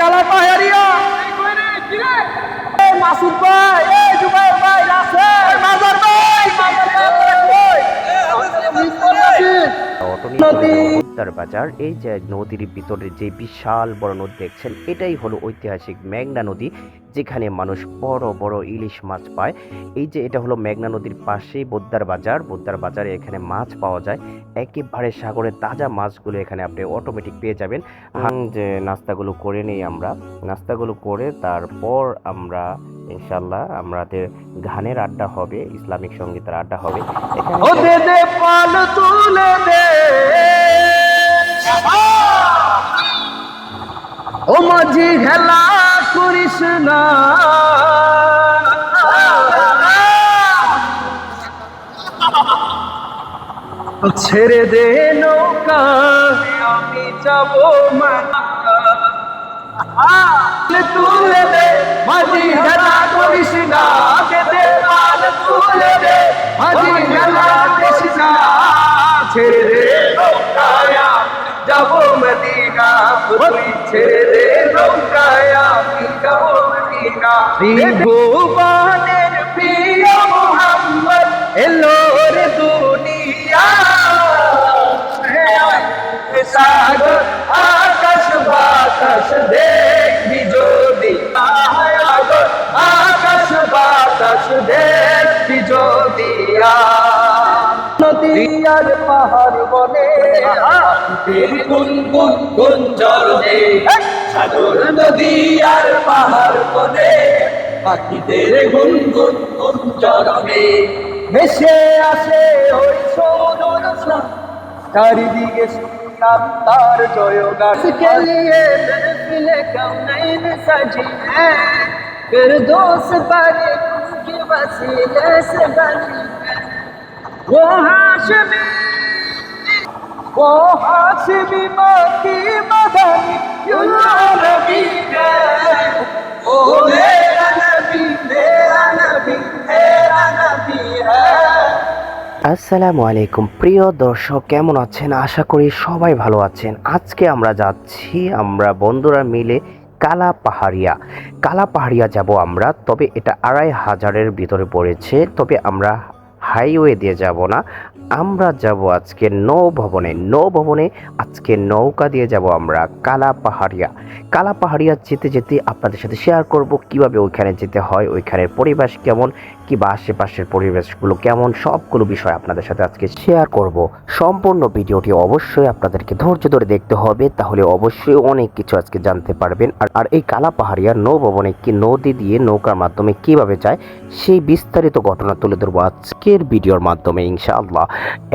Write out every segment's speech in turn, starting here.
কালা পাহাড়িয়া এই এই এই যে নদীর ভিতরে যে বিশাল বড় নদী দেখছেন, এটাই হলো ঐতিহাসিক মেঘনা নদী। যেখানে মানুষ বড় বড় ইলিশ মাছ পায়। এই যে এটা হলো মেঘনা নদীর পাশেই বোদ্দার বাজার। বোদ্দার বাজারে এখানে মাছ পাওয়া যায়। একেবারে সাগরের তাজা মাছগুলো এখানে আপনি অটোমেটিক পেয়ে যাবেন। যে নাস্তাগুলো করে নেই আমরা। নাস্তাগুলো করে তারপর আমরা ইনশাল্লাহ আমাদের গানের আড্ডা হবে, ইসলামিক সঙ্গীতের আড্ডা হবে। এখানে ও মাঝি খেলা করিস না। ছেড়ে দে নৌকা, আমি যাব তুলে দে, মাঝি খেলা করিস না। দে তুলে দে, মাঝি খেলা করিস না। ছেড়ে দে নৌকায় যাব মদিনা তুই ছেড়ে দে নৌকায় আমি যাব মদিনা ভুবনের প্রিয় মোহাম্মদ এলো রে দুনিয়া সাগর আকাশ বাতাস দেখবি যদি সাগর আকাশ বাতাস দেখবি যদি নদী আর পাহাড় বনে গুন গুন গুন জলে সাগর নদী আর পাহাড় বনে পাখিদের গুন গুন গুন চরণে ভেসে আসে ওই সৌর চারিদিকে শুনলাম তার জয় গান के लिए महफिल कौनैन सजी है फिर दोस्त बारे की वसीले से बनी ও মাতি ও আসসালামু আলাইকুম। প্রিয় দর্শক, কেমন আছেন? আশা করি সবাই ভালো আছেন। আজকে আমরা যাচ্ছি, আমরা বন্ধুরা মিলে কালা পাহাড়িয়া কালা পাহাড়িয়া যাব আমরা, তবে এটা আড়াই হাজারের ভিতরে পড়েছে। তবে আমরা হাইওয়ে দিয়ে যাব না। আমরা যাব আজকে নৌ ভবনে নৌ ভবনে আজকে নৌকা দিয়ে যাব আমরা কালা পাহাড়িয়া কালা পাহাড়িয়া যেতে যেতে আপনাদের সাথে শেয়ার করব কীভাবে ওইখানে যেতে হয়, ওইখানের পরিবেশ কেমন কিংবা আশেপাশের পরিবেশগুলো কেমন, সবগুলো বিষয় আপনাদের সাথে আজকে শেয়ার করব। সম্পূর্ণ ভিডিওটি অবশ্যই আপনাদেরকে ধৈর্য ধরে দেখতে হবে, তাহলে অবশ্যই অনেক কিছু আজকে জানতে পারবেন। আর আর এই কালা পাহাড়িয়া নৌ ভবনে কি নদী দিয়ে নৌকার মাধ্যমে কীভাবে যায়, সেই বিস্তারিত ঘটনা তুলে ধরবো আজকের ভিডিওর মাধ্যমে, ইনশাআল্লাহ।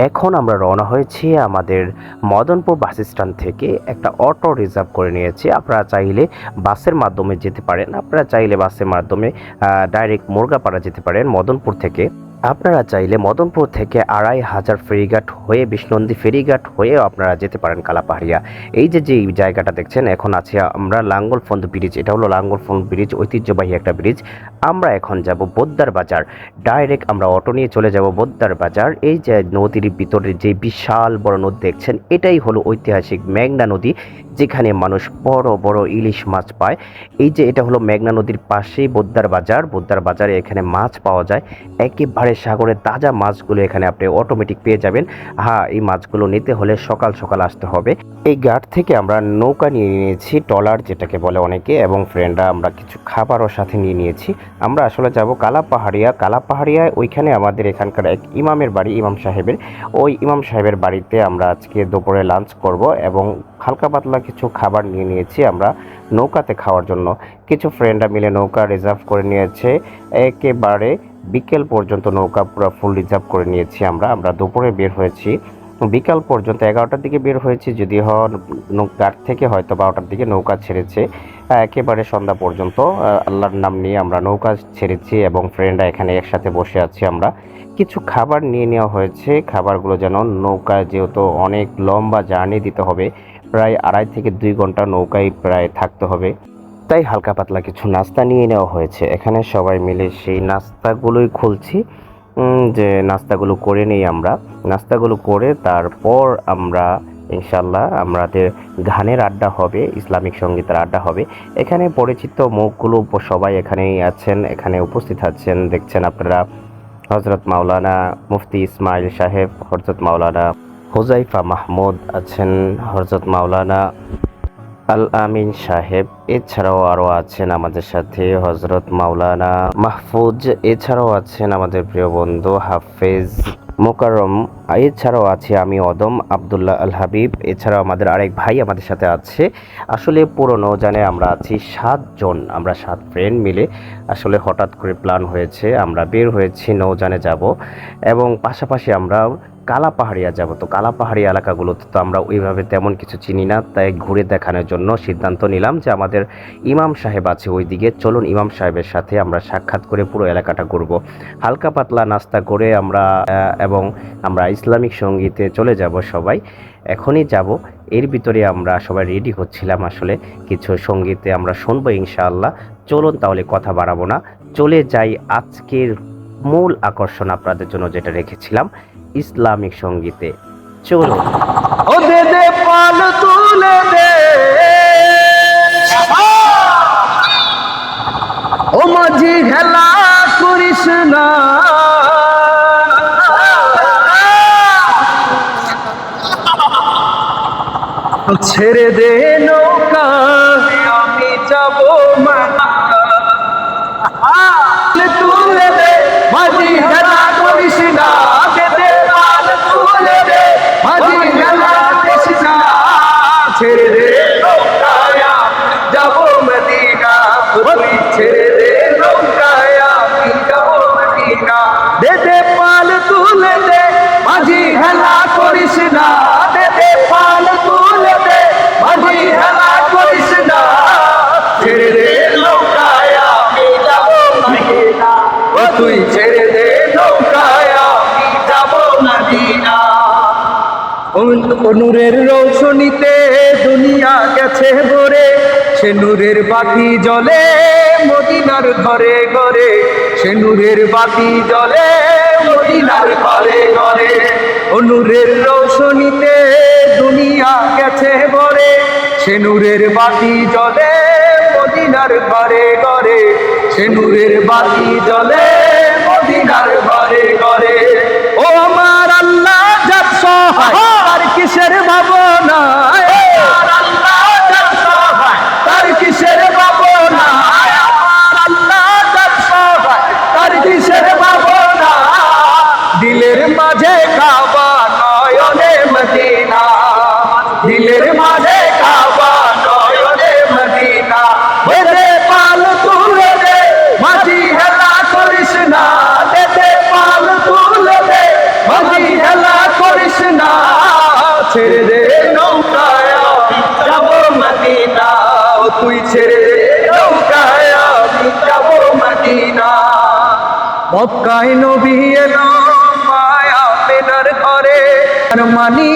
এখন আমরা রওনা হয়েছি আমাদের মদনপুর বাস স্ট্যান্ড থেকে একটা অটো রিজার্ভ করে নিয়েছি। আপনারা চাইলে বাসের মাধ্যমে যেতে পারেন, আপনারা চাইলে বাসের মাধ্যমে ডাইরেক্ট মুরগাপাড়া যেতে পারেন। মদনপুর থেকে আপনারা চাইলে মদনপুর থেকে আড়াই হাজার ফেরিঘাট হয়ে বিষ্ণন্দী ফেরিঘাট হয়েও আপনারা যেতে পারেন কালাপাহাড়িয়া। এই যে যে জায়গাটা দেখছেন, এখন আছে আমরা লাঙ্গলফন্দ ব্রিজ। এটা হলো লাঙ্গলফন্দ ব্রিজ, ঐতিহ্যবাহী একটা ব্রিজ। আমরা এখন যাব বোদ্দার বাজার। ডাইরেক্ট আমরা অটো নিয়ে চলে যাব বোদ্দার বাজার। এই যে নদীর ভিতরে যে বিশাল বড় নদী দেখছেন, এটাই হলো ঐতিহাসিক মেঘনা নদী, যেখানে মানুষ বড় বড় ইলিশ মাছ পায়। এই যে, এটা হলো মেঘনা নদীর পাশেই বোদ্দার বাজার। বোদ্দার বাজারে এখানে মাছ পাওয়া যায়। একেবারে সাগরের তাজা মাছগুলো এখানে আপনি অটোমেটিক পেয়ে যাবেন। হ্যাঁ এই মাছগুলো নিতে হলে সকাল সকাল আসতে হবে। এই ঘাট থেকে আমরা নৌকা নিয়ে নিয়েছি, ট্রলার যেটাকে বলে অনেকে, এবং ফ্রেন্ডরা আমরা কিছু খাবারও সাথে নিয়ে নিয়েছি। আমরা আসলে যাব কালা পাহাড়িয়া কালা পাহাড়িয়ায় ওইখানে আমাদের এখানকার এক ইমামের বাড়ি, ইমাম সাহেবের। ওই ইমাম সাহেবের বাড়িতে আমরা আজকে দুপুরে লাঞ্চ করব, এবং হালকা পাতলা কিছু খাবার নিয়ে নিয়েছি আমরা নৌকাতে খাওয়ার জন্য। কিছু ফ্রেন্ডরা মিলে নৌকা রিজার্ভ করে নিয়েছে। একেবারে বিকেল পর্যন্ত নৌকা পুরো ফুল রিজার্ভ করে নিয়েছি আমরা। আমরা দুপুরে বের হয়েছি। বিকাল পর্যন্ত এগারোটার দিকে বের হয়েছি যদি ঘাট থেকে হয়তো বারোটার দিকে নৌকা ছেড়েছে। একেবারে সন্ধ্যা পর্যন্ত আল্লাহর নাম নিয়ে আমরা নৌকা ছেড়েছি এবং ফ্রেন্ডরা এখানে একসাথে বসে আছি আমরা। কিছু খাবার নিয়ে নেওয়া হয়েছে। খাবারগুলো যেন নৌকা যেহেতু অনেক লম্বা জার্নি দিতে হবে, প্রায় আড়াই থেকে দুই ঘণ্টা নৌকায় প্রায় থাকতে হবে। তাই হালকা পাতলা কিছু নাস্তা নিয়ে নেওয়া হয়েছে। এখানে সবাই মিলে সেই নাস্তাগুলোই খুলছি। যে নাস্তাগুলো করে নেই আমরা। নাস্তাগুলো করে তারপর আমরা ইনশাল্লাহ আমাদের গানের আড্ডা হবে, ইসলামিক সঙ্গীতের আড্ডা হবে, এখানে পরিচিত মুখগুলো সবাই এখানেই আছেন, এখানে উপস্থিত আছেন। দেখছেন আপনারা হজরত মাওলানা মুফতি ইসমাইল সাহেব হজরত মাওলানা হুজাইফা মাহমুদ আছেন হজরত মাওলানা আল আমিন সাহেব, এছাড়াও আরও আছেন আমাদের সাথে হজরত মাওলানা মাহফুজ, এছাড়াও আছেন আমাদের প্রিয় বন্ধু হাফেজ মোকারম এছাড়াও আছে আমি অদম আবদুল্লাহ আল হাবিব এছাড়াও আমাদের আরেক ভাই আমাদের সাথে আছে। আসলে পুরো নৌজানে আমরা আছি সাতজন, আমরা সাত ফ্রেন্ড মিলে। আসলে হঠাৎ করে প্ল্যান হয়েছে, আমরা বের হয়েছি নৌজানে যাব। এবং পাশাপাশি আমরা কালা পাহাড়িয়া যাব। তো কালা পাহাড়ি এলাকাগুলোতে তো আমরা ওইভাবে তেমন কিছু চিনি না, তাই ঘুরে দেখানোর জন্য সিদ্ধান্ত নিলাম যে আমাদের ইমাম সাহেব আছে ওইদিকে। চলুন ইমাম সাহেবের সাথে আমরা সাক্ষাৎ করে পুরো এলাকাটা ঘুরবো। হালকা পাতলা নাস্তা করে আমরা এবং আমরা ইসলামিক সঙ্গীতে চলে যাব সবাই। এখনই যাব। এর ভিতরে আমরা সবাই রেডি হচ্ছিলাম আসলে। কিছু সঙ্গীতে আমরা শুনব ইনশাআল্লাহ। চলুন তাহলে কথা বাড়াবো না। চলে যাই আজকের মূল আকর্ষণ আপনাদের জন্য যেটা রেখেছিলাম, ইসলামিক সঙ্গীতে। চলুন। ও ও মাঝি হেলা করিস না। ছেড়ে দে নৌকা। সে নূরের বাতি জ্বলে মদিনার ঘরে ঘরে। সে নূরের বাতি জ্বলে মদিনার ঘরে ঘরে। ও নূরের রৌশনীতে দুনিয়া গেছে ভরে। সে নূরের বাতি জ্বলে মদিনার ঘরে ঘরে। সে নূরের বাতি জ্বলে মদিনার ঘরে ঘরে। ও আমার আল্লাহ যার সহায় তার কিসের ভাবনা? মক্কায় নবী এলো মায়া পেনার ঘরে। আর মানি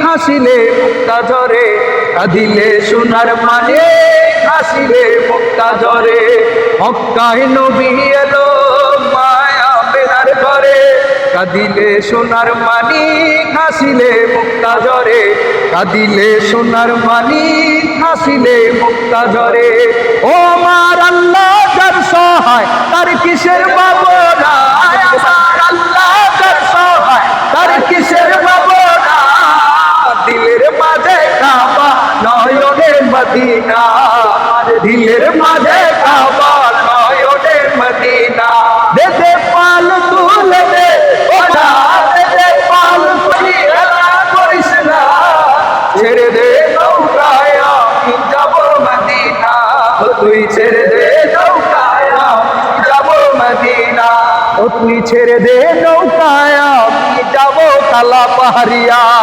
খাসিলে মুক্তা ঝরে কাঁদিলে সোনার মানে খাসিলে মুক্তা ঝরে মক্কায় নবী এলো মায়া পেনার ঘরে, কাঁদিলে সোনার মানি খাসিলে মুক্তা ঝরে কাঁদিলে সোনার মানি খাসিলে মুক্তা ঝরে ও আমার আল্লাহ সহায় তার কিসের বাবনা আমার আল্লাহ যার সহায় তার কিসের বাবনা দিলের মাঝে কাবা, নয়নের মদিনা। দিলের মাঝে কাবা কালা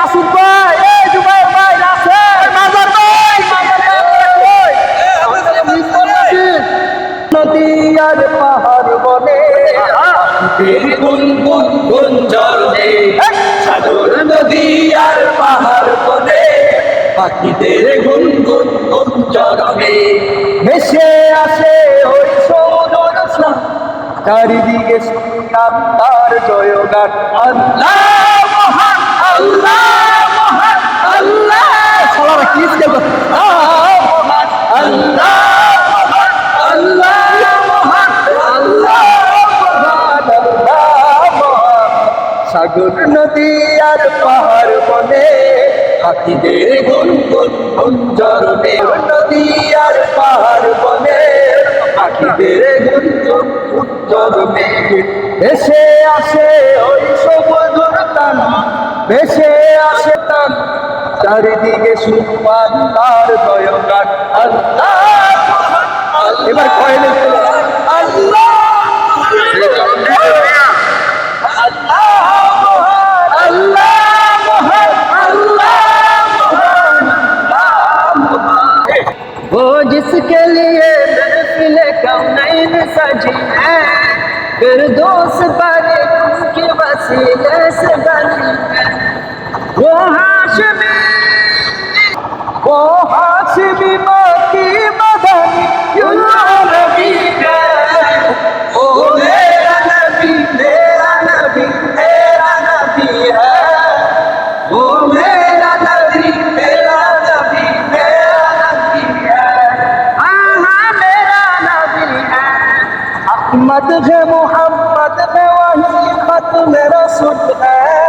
মাসুদ ভাই এই জুবাইর ভাই রাসেল মাজার ভাই নদী আর পাহাড় বনে গুন গুন গুন জলে সাগর নদী আর পাহাড় বনে পাখিদের গুন গুন গুন চরণে ভেসে আসে ওই স্নান চারিদিকে শুনলাম তার জয়গান। আল্লাহ সাগর নদী আর পাহাড় বনে পাখিদের গুন গুন গুন জরনে নদী আর পাহাড় বনে পাখিদের গুন গুন গুন জরনে ভেসে আসে ওই সমুদ্র টান ভেসে আসে টান চারিদিকে সুপান তার দয়গান আল্লাহ এবার কয়েলে আল্লাহ वो जिसके लिए महफिल कौनैन सजी है फिर दोस्त बने उनके वसीले से बनी है হাসমি ও হাসমি মাতি মাদানি ইয়া নবী ও মেরা নবী মেরা নবী তেরা নবী হ্যায় ও মেরা নবী মেরা নবী তেরা নবী হ্যায় আহা মেরা নবী হ্যায় আহমদ হে মোহাম্মদ, হে ওয়াহি খতম রাসূল হ্যায়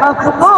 মখদূম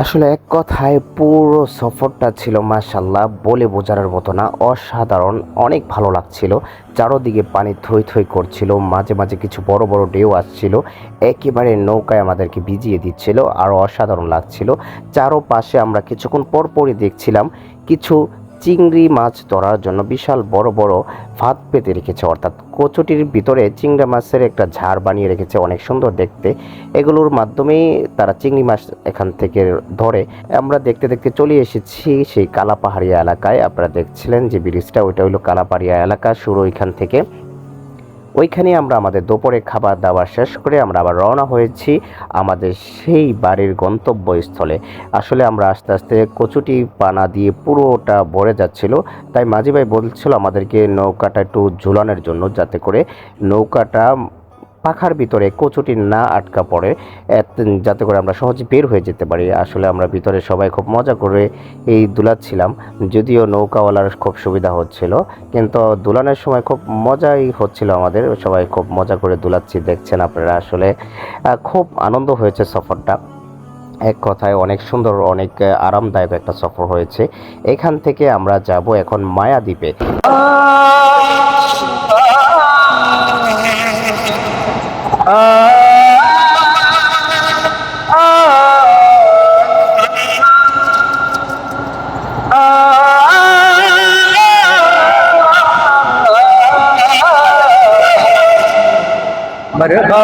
আসলে এক কথায় পুরো সফরটা ছিল মাসাল্লাহ বলে বোঝানোর মতো না, অসাধারণ, অনেক ভালো লাগছিল। চারোদিকে পানি থই থই করছিল, মাঝে মাঝে কিছু বড় বড় ঢেউ আসছিল, একেবারে নৌকায় আমাদেরকে ভিজিয়ে দিচ্ছিল, আর অসাধারণ লাগছিল। চারোপাশে আমরা কিছুক্ষণ পরপরই দেখছিলাম, কিছু চিংড়ি মাছ ধরার জন্য বিশাল বড় বড় ফাঁদ পেতে রেখেছে, অর্থাৎ কচুটির ভিতরে চিংড়ি মাছের একটা ঝাড় বানিয়ে রেখেছে অনেক সুন্দর দেখতে। এগুলোর মাধ্যমেই তারা চিংড়ি মাছ এখান থেকে ধরে। আমরা দেখতে দেখতে চলে এসেছি সেই কালাপাহাড়িয়া এলাকায়। আপনারা দেখছিলেন যে ব্রিজটা, ওইটা হলো কালাপাহাড়িয়া এলাকা। শুরু এখান থেকে ওইখানে আমরা আমাদের দুপুরে খাবার দাবার শেষ করে আমরা আবার রওনা হয়েছি আমাদের সেই বাড়ির গন্তব্যস্থলে। আসলে আমরা আস্তে আস্তে কচুটি পানা দিয়ে পুরোটা ভরে যাচ্ছিল, তাই মাঝি ভাই বলছিল আমাদেরকে নৌকাটা একটু ঝুলানোর জন্য যাতে করে নৌকাটা পাখার ভিতরে কচুটি না আটকা পড়ে যাতে করে আমরা সহজে বের হয়ে যেতে পারি। আসলে আমরা ভিতরে সবাই খুব মজা করে এই দুলাচ্ছিলাম, যদিও নৌকাওয়ালার খুব সুবিধা হচ্ছিল, কিন্তু দুলানের সময় খুব মজাই হচ্ছিল আমাদের। সবাই খুব মজা করে দুলাচ্ছি, দেখছেন আপনারা। আসলে খুব আনন্দ হয়েছে সফরটা। এক কথায় অনেক সুন্দর, অনেক আরামদায়ক একটা সফর হয়েছে। এখান থেকে আমরা যাব এখন মায়াদ্বীপে। मरहबा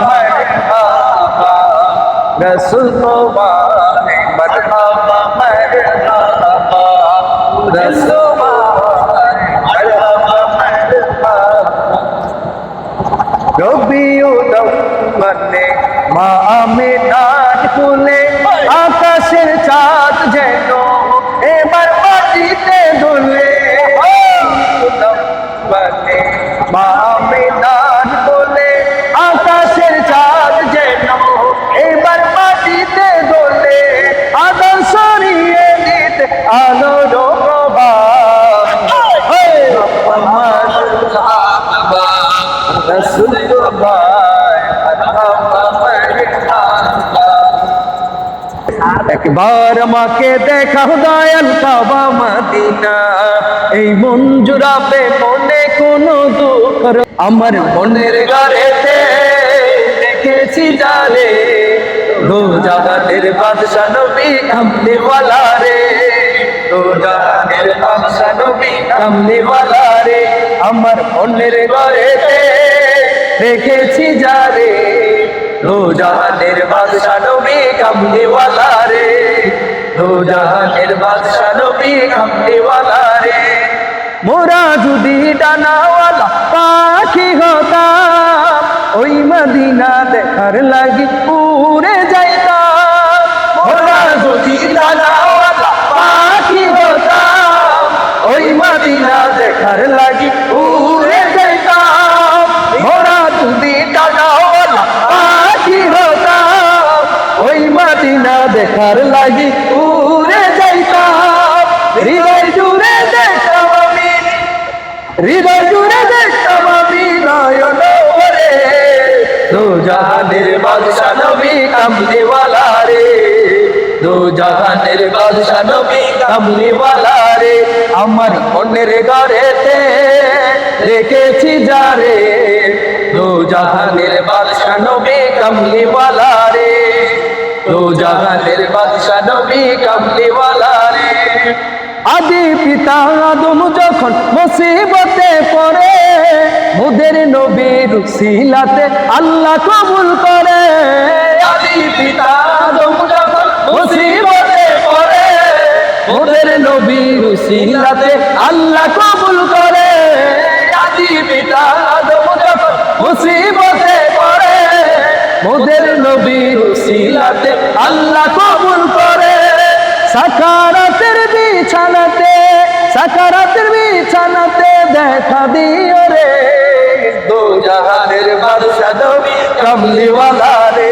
मरहबा रसूल मुबारक मरहबा मरहबा रसूल রবিউদম মানে মা আমিনার কুলে আকাশের চাঁদ যেন একবার মাকে দেখাও দয়াল বাবা মদিনা। এই মন জুড়াবে মনে কোনো দুঃখ আমার মনের ঘরেতে দেখেছি জালে। রোজাগানের বাদশা নবী কামলি ওয়ালা রে রোজাগানের বাদশা নবী কামলি ওয়ালা রে। আমার মনের ঘরেতে দেখেছি যারে রোজাহানের বাদশা নবী কামলিওয়ালা রে রোজাহানের বাদশা নবী রে। মোরা যদি ডানাওয়ালা পাখি হতাম, ওই মদিনা দেখার লাগি উড়ে যাইতাম। মোরা যদি ডানাওয়ালা পাখি হতাম, ওই মদিনা দেখার লাগি উড়ে যাইতাম। মোরা যদি ডানাওয়ালা পাখি হতাম, ওই মদিনা দেখার লাগি জাহানের বাদশা নবী কামলিওয়ালা রে। আমার মনের ঘরেতে রেখেছি যারে দো জাহানের বাদশা নবী কামলিওয়ালা রে। দো জাহানের বাদশা নবী কামলিওয়ালা রে। আদি পিতা আদম যখন মুসিবতে পড়ে, মুদের নবীর সিলাতে আল্লাহ কবুল করে। আদি পিতা আদম যখন মুসিবতে মুদের নবীর সিলাতে আল্লাহ কবুল করে। আদি পিতা আদম যখন মুসিবতে পড়ে মোদের নবীর সিলাতে আল্লাহ কবুল করে। সাকারাতের বিছানাতে সাকারাতের বিছানাতে দেখা দিও রে। দো জাহানের বাদশা নবী, কমলিওয়ালা রে।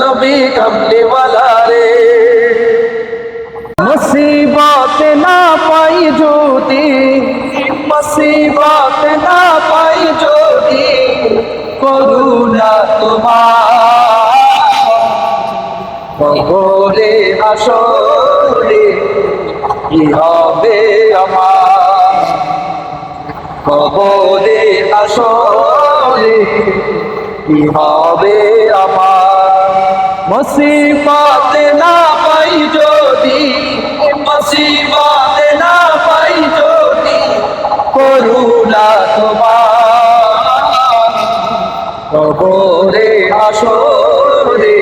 নবী কমলিওয়ালা রে মুসিবত না পাই যদি মুসিবত না পাই যদি করুণা তোমার। কবরে আসরে কি হবে আমার? কবরে আসরে কি হবে আমার? মুসিবত না পাই যদি, মুসিবত না পাই যদি, করুণা তোমার কবরে আসরে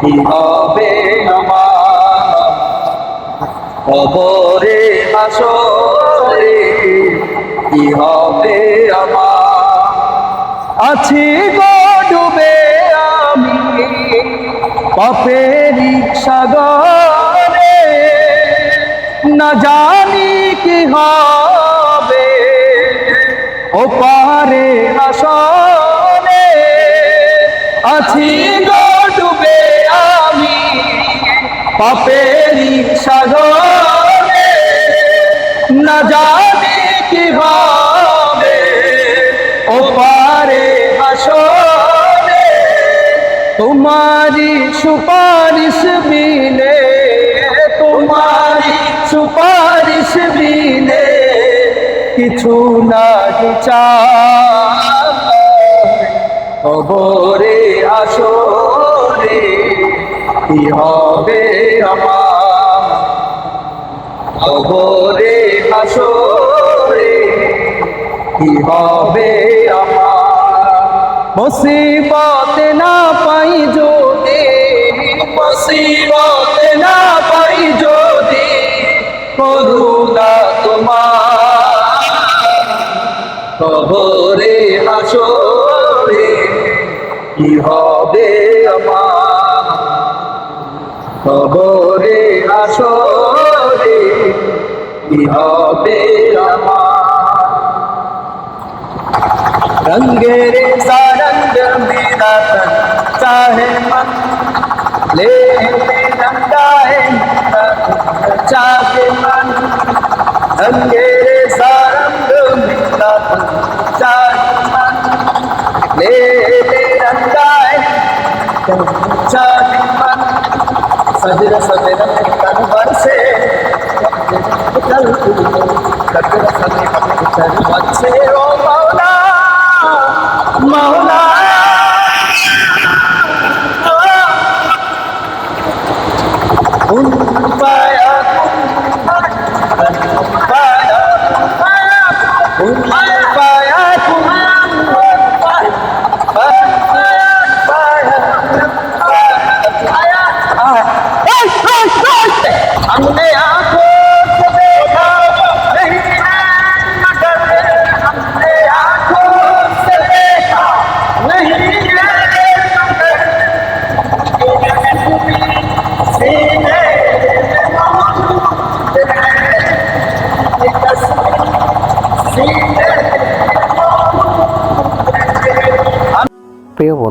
কি হবে আমার? কবরে আসরে কি হবে আমার? আছি গো পাপের সাগরে না জানি কি হবে। ও পারে আসনে আছি ডুবে আমি। পাপের সাগরে না জানি সুপারিশ বিনে তোমারি সুপারিশ বিনে কিছু না কবরে আসরে কি হবে আমার? কবরে আসরে কি হবে আমার? মুসিবত না পাই যদি মুসিবত না পাই যদি করুণা তোমার। কবরে হাসরে কি হবে আমার? কবরে হাসরে কি হবে আমার? রঙ্গের সারঙ্গ মিলাতন চাহে মন लेते नंदाए जागे मन। अंगेरे सारंग मिलता जागे मन। लेते नंदाए जागे मन। सजर सवेर तन बरसे कल कटरा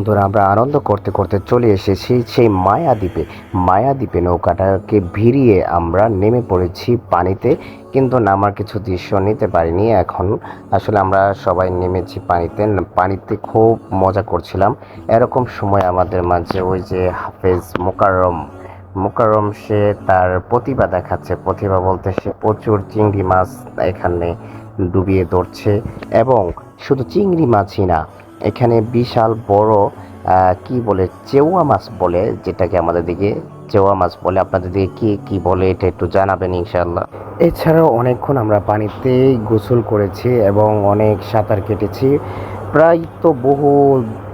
বন্ধুরা, আমরা আনন্দ করতে করতে চলে এসেছি সেই মায়াদ্বীপে মায়াদ্বীপে নৌকাটাকে ভিড়িয়ে আমরা নেমে পড়েছি পানিতে, কিন্তু নামার কিছু দৃশ্য নিতে পারিনি। এখন আসলে আমরা সবাই নেমেছি পানিতে। পানিতে খুব মজা করছিলাম। এরকম সময় আমাদের মাঝে ওই যে হাফেজ মোকাররম মোকাররম সে তার প্রতিভা দেখাচ্ছে। প্রতিভা বলতে সে প্রচুর চিংড়ি মাছ এখানে ডুবিয়ে ধরছে এবং শুধু চিংড়ি মাছই না এখানে বিশাল বড় কি বলে, চেওয়া মাছ বলে, যেটাকে আমাদের দিকে চেওয়া মাছ বলে। আপনাদের দিকে কি কি বলে, এটা একটু জানাবেন ইনশাল্লাহ এছাড়াও অনেকক্ষণ আমরা পানিতে গোসল করেছি এবং অনেক সাঁতার কেটেছি। প্রায় তো বহু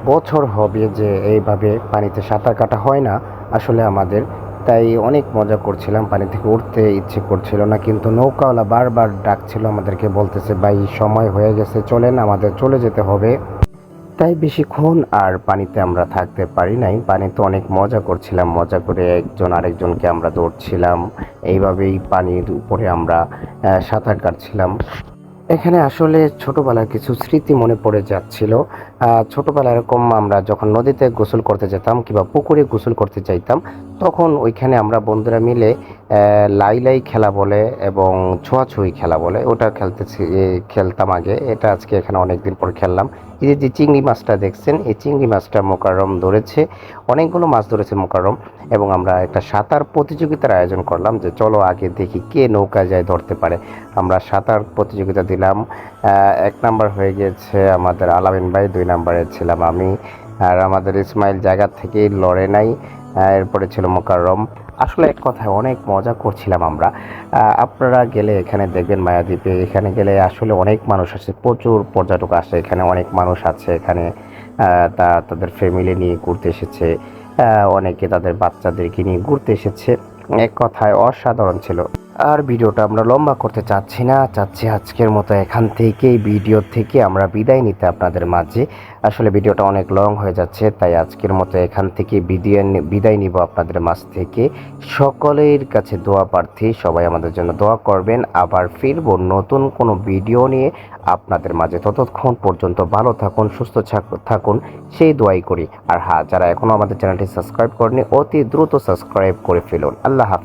বছর হবে যে এইভাবে পানিতে সাঁতার কাটা হয় না আসলে আমাদের। তাই অনেক মজা করছিলাম, পানি থেকে উঠতে ইচ্ছে করছিল না, কিন্তু নৌকাওয়ালা বারবার ডাকছিল আমাদেরকে, বলতেছে, ভাই, সময় হয়ে গেছে, চলেন, আমাদের চলে যেতে হবে। তাই বেশিক্ষণ আর পানিতে আমরা থাকতে পারি নাই। পানিতে অনেক মজা করছিলাম মজা করে একজন আরেকজনকে আমরা দৌড়ছিলাম এইভাবেই পানির উপরে আমরা সাঁতার কাটছিলাম। এখানে আসলে ছোটোবেলার কিছু স্মৃতি মনে পড়ে যাচ্ছিল। আহ, ছোটবেলায় এরকম আমরা যখন নদীতে গোসল করতে যেতাম কিংবা পুকুরে গোসল করতে চাইতাম তখন ওইখানে আমরা বন্ধুরা মিলে লাই লাই খেলা বলে এবং ছোঁয়াছুঁই খেলা বলে ওটা খেলতেছি এ, খেলতাম আগে। এটা আজকে এখানে অনেকদিন পর খেললাম। এই যে যে চিংড়ি মাছটা দেখছেন, এই চিংড়ি মাছটা মোকারম ধরেছে। অনেকগুলো মাছ ধরেছে মোকারম এবং আমরা একটা সাঁতার প্রতিযোগিতার আয়োজন করলাম যে চলো আগে দেখি কে নৌকা যায় ধরতে পারে। আমরা সাঁতার প্রতিযোগিতা দিলাম। এক নাম্বার হয়ে গিয়েছে আমাদের আলামিন ভাই, দুই নাম্বারে ছিলাম আমি। আর আমাদের ইসমাইল জায়গা থেকে লড়ে নাই এরপরে ছিল মোকাররম। আসলে এক কথায় অনেক মজা করছিলাম আমরা। আপনারা গেলে এখানে দেখবেন মায়াদ্বীপে, এখানে গেলে আসলে অনেক মানুষ আছে, প্রচুর পর্যটক আসে, এখানে অনেক মানুষ আছে, এখানে তা, তাদের ফ্যামিলি নিয়ে ঘুরতে এসেছে অনেকে তাদের বাচ্চাদেরকে নিয়ে ঘুরতে এসেছে। এক কথায় অসাধারণ ছিল। আর ভিডিওটা আমরা লম্বা করতে চাচ্ছি না, চাচ্ছি আজকের মতো এখান থেকেই, ভিডিও থেকে আমরা বিদায় নিতে আপনাদের মাঝে। আসলে ভিডিওটা অনেক লং হয়ে যাচ্ছে, তাই আজকের মতো এখান থেকে বিদায় বিদায় নিব আপনাদের মাঝ থেকে। সকলের কাছে দোয়া প্রার্থী, সবাই আমাদের জন্য দোয়া করবেন। আবার ফিরবো নতুন কোনো ভিডিও নিয়ে। আপনাদের মাঝে ততক্ষণ পর্যন্ত ভালো থাকুন, সুস্থ থাক- থাকুন, সেই দোয়াই করি। আর হ্যাঁ যারা এখনও আমাদের চ্যানেলটি সাবস্ক্রাইব করেনি অতি দ্রুত সাবস্ক্রাইব করে ফেলুন। আল্লাহ হাফিজ।